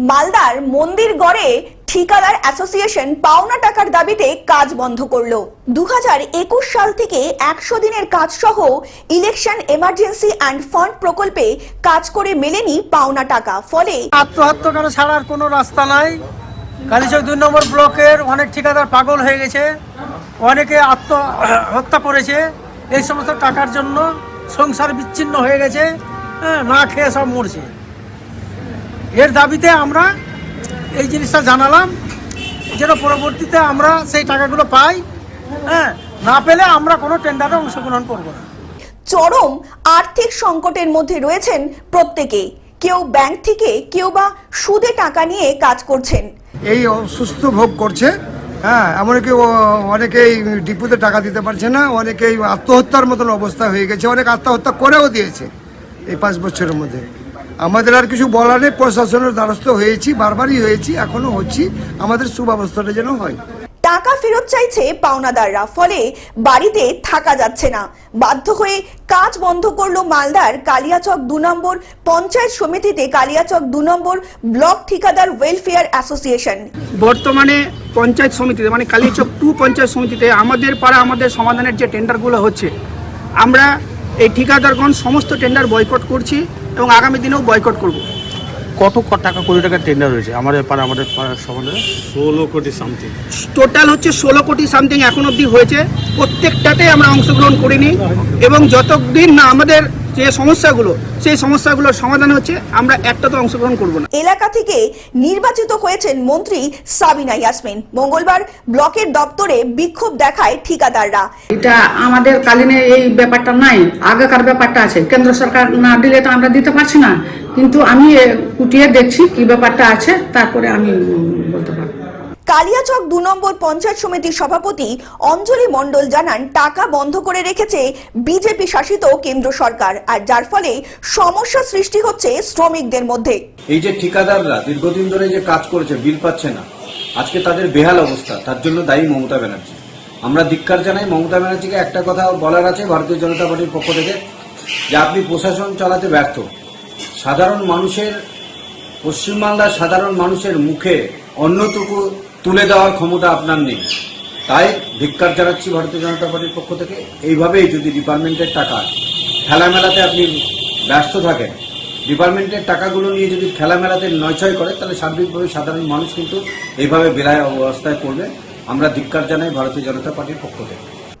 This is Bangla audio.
মালদার মন্দির গড়ে ঠিকাদার অ্যাসোসিয়েশন পাওনা টাকার দাবিতে কাজ বন্ধ করল। একুশ সাল থেকে একশো দিনের কাজ সহ ইলেকশন এমার্জেন্সি অ্যান্ড ফান্ড প্রকল্পে কাজ করে মেলেনি পাওনা টাকা। ফলে আত্মহত্যা করা ছাড়ার কোনো রাস্তা নাই। কালীচক দুই নম্বর ব্লকের অনেক ঠিকাদার পাগল হয়ে গেছে। অনেকে আত্মহত্যা করেছে। এই সমস্ত টাকার জন্য সংসার বিচ্ছিন্ন হয়ে গেছে। হ্যাঁ, না খেয়ে সব মরছে। এর দাবিতে আমরা এই জিনিসটা জানালাম যেন পরবর্তীতে আমরা সেই টাকাগুলো পাই হ্যাঁ না পেলে আমরা কোনো টেন্ডারে অংশগ্রহণ করব না। চরম আর্থিক সংকটের মধ্যে রয়েছেন প্রত্যেকে। কেউ ব্যাংক থেকে কেউ বা সুদে টাকা নিয়ে কাজ করছেন। এই অসুস্থ ভোগ করছে হ্যাঁ এমনকি অনেকেই ডিপুতে টাকা দিতে পারছে না অনেকেই আত্মহত্যার মতন অবস্থা হয়ে গেছে অনেক আত্মহত্যা করেও দিয়েছে এই পাঁচ বছরের মধ্যে। আমাদের আর কিছু বলার নেই প্রশাসনের দ্বারস্থ হয়েছি বারবারই হয়েছি এখনও হচ্ছি আমাদের সুব্যবস্থাটা যেন হয়। টাকা ফেরত চাইছে পাওনাদাররা ফলে বাড়িতে থাকা যাচ্ছে না। বাধ্য হয়ে কাজ বন্ধ করল মালদার কালিয়াচক দু নম্বর পঞ্চায়েত সমিতিতে কালিয়াচক দু নম্বর ব্লক ঠিকাদার ওয়েলফেয়ার অ্যাসোসিয়েশন। বর্তমানে পঞ্চায়েত সমিতিতে মানে কালিয়াচক টু পঞ্চায়েত সমিতিতে আমাদের পাড়া আমাদের সমাধানের যে টেন্ডারগুলো হচ্ছে আমরা এই ঠিকাদারগণ সমস্ত টেন্ডার বয়কট করছি। এবং আগামী দিনেও বয়কট করব। কত ক- টাকা কোটি টাকার টেন্ডার হয়েছে? আমাদের পাড়া আমাদের পাড়ার সমাজে ষোলো কোটি সামথিং টোটাল হচ্ছে ষোলো কোটি সামথিং এখন অবধি হয়েছে। প্রত্যেকটাতে আমরা অংশগ্রহণ করিনি। এবং যতদিন না আমাদের যে সমস্যাগুলো সেই সমস্যাগুলোর সমাধান হচ্ছে আমরা একটাতে অংশগ্রহণ করব না। এলাকা থেকে নির্বাচিত হয়েছেন মন্ত্রী সাবিনা ইয়াসমিন। মঙ্গলবার ব্লকের দপ্তরে বিক্ষোভ দেখায় ঠিকাদাররা। এটা আমাদের কালীনে এই ব্যাপারটা নাই আগেকার ব্যাপারটা আছে। কেন্দ্র সরকার না দিলে তো আমরা দিতে পারছি না। কিন্তু আমি কুটিয়ে দেখছি কি ব্যাপারটা আছে তারপরে আমি বলতে পারব। কালিয়াচক দু নম্বর পঞ্চায়েত সমিতির সভাপতি অঞ্জলি মণ্ডল জানান, টাকা বন্ধ করে রেখেছে বিজেপি শাসিত কেন্দ্র সরকার, আর যার ফলে সমস্যা সৃষ্টি হচ্ছে শ্রমিকদের মধ্যে। এই যে ঠিকাদাররা দীর্ঘদিন ধরে যে কাজ করেছে, বিল পাচ্ছে না, আজকে তাদের বেহাল অবস্থা, তার জন্য দায়ী মমতা ব্যানার্জি। আমরা ধিক্কার জানাই মমতা ব্যানার্জিকে, একটা কথা বলার আছে ভারতীয় জনতা পার্টির পক্ষ থেকে, যে আপনি প্রশাসন চালাতে ব্যর্থ। সাধারণ মানুষের, পশ্চিমবাংলার সাধারণ মানুষের মুখে অন্যটুকু তুলে দেওয়ার ক্ষমতা আপনার নেই। তাই ধিক্কার জানাচ্ছি ভারতীয় জনতা পার্টির পক্ষ থেকে। এইভাবেই যদি ডিপার্টমেন্টের টাকা, খেলামেলাতে আপনি ব্যস্ত থাকেন, ডিপার্টমেন্টের টাকাগুলো নিয়ে যদি খেলামেলাতে নয়ছয় করে, তাহলে সার্বিকভাবে সাধারণ মানুষ কিন্তু এইভাবে বেলায় অবস্থায় পড়বে। আমরা ধিক্কার জানাই ভারতীয় জনতা পার্টির পক্ষ থেকে।